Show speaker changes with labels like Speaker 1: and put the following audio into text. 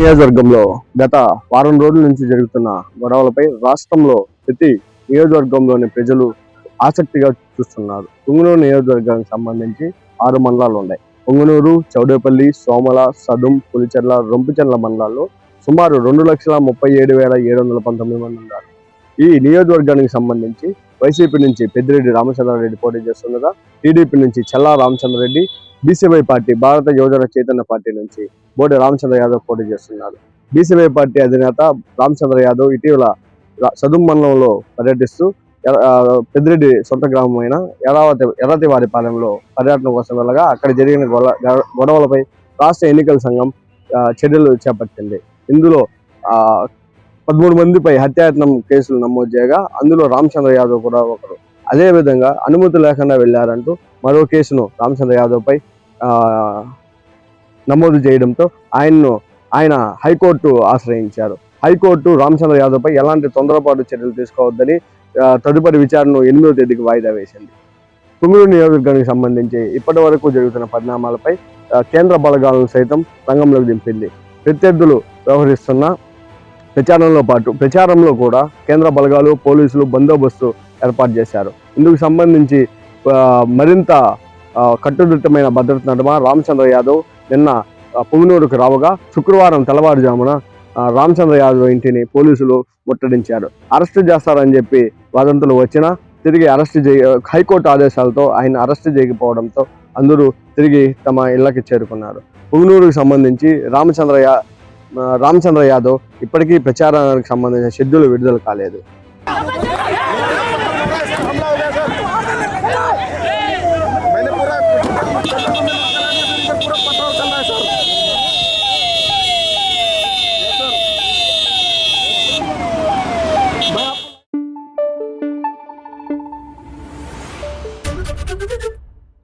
Speaker 1: నియోజకవర్గంలో గత వారం రోజుల నుంచి జరుగుతున్న గొడవలపై రాష్ట్రంలో ప్రతి నియోజకవర్గంలోని ప్రజలు ఆసక్తిగా చూస్తున్నారు. పుంగనూరు నియోజకవర్గానికి సంబంధించి ఆరు మండలాలు ఉన్నాయి. పుంగనూరు చౌడేపల్లి సోమల సదుం పులిచెర్ల రొంపుచెర్ల మండలాల్లో సుమారు రెండు లక్షల ముప్పై ఏడు వేల ఏడు వందల పంతొమ్మిది మంది ఉన్నారు. ఈ నియోజకవర్గానికి సంబంధించి వైసీపీ నుంచి పెద్దిరెడ్డి రామచంద్రారెడ్డి పోటీ చేస్తుండగా టీడీపీ నుంచి చల్లా రామచంద్రారెడ్డి బీసీవై పార్టీ భారత యువజన చైతన్య పార్టీ నుంచి బోడి రామచంద్ర యాదవ్ పోటీ చేస్తున్నారు. బీసీవై పార్టీ అధినేత రామచంద్ర యాదవ్ ఇటీవల రా- సదుం మండలంలో పర్యటిస్తూ పెద్దిరెడ్డి సొంత గ్రామమైన ఎరావతి ఎర్రతివారిపాలెంలో పర్యటన కోసం వెళ్ళగా అక్కడ జరిగిన గొడవలపై రాష్ట్ర ఎన్నికల సంఘం చర్యలు చేపట్టింది. ఇందులో పదమూడు మందిపై హత్యాయత్నం కేసులు నమోదు చేయగా అందులో రామచంద్ర యాదవ్ కూడా ఒకరు. అదే విధంగా అనుమతి లేకుండా వెళ్ళారంటూ మరో కేసును రామచంద్ర యాదవ్పై నమోదు చేయడంతో ఆయన్ను ఆయన హైకోర్టు ఆశ్రయించారు. హైకోర్టు రామచంద్ర యాదవ్పై ఎలాంటి తొందరపాటు చర్యలు తీసుకోవద్దని తదుపరి విచారణను ఎనిమిదో తేదీకి వాయిదా వేసింది. తుమ్మిడి నియోజకవర్గానికి సంబంధించి ఇప్పటి వరకు జరుగుతున్న పరిణామాలపై కేంద్ర బలగాలను సైతం రంగంలోకి దింపింది. ప్రత్యర్థులు వ్యవహరిస్తున్న ప్రచారంలో పాటు ప్రచారంలో కూడా కేంద్ర బలగాలు పోలీసులు బందోబస్తు ఏర్పాటు చేశారు. ఇందుకు సంబంధించి మరింత కట్టుదిట్టమైన భద్రత నడుమ రామచంద్ర యాదవ్ నిన్న పువ్వునూరుకు రావగా శుక్రవారం తెల్లవారుజామున రామచంద్ర యాదవ్ ఇంటిని పోలీసులు ముట్టడించారు. అరెస్టు చేస్తారని చెప్పి వదంతులు వచ్చినా తిరిగి అరెస్ట్ చేయ హైకోర్టు ఆదేశాలతో ఆయన అరెస్ట్ చేయకపోవడంతో అందరూ తిరిగి తమ ఇళ్ళకి చేరుకున్నారు. పువ్వునూరుకు సంబంధించి రామచంద్ర యా రామచంద్ర యాదవ్ ఇప్పటికీ ప్రచారానికి సంబంధించిన షెడ్యూల్ విడుదల కాలేదు.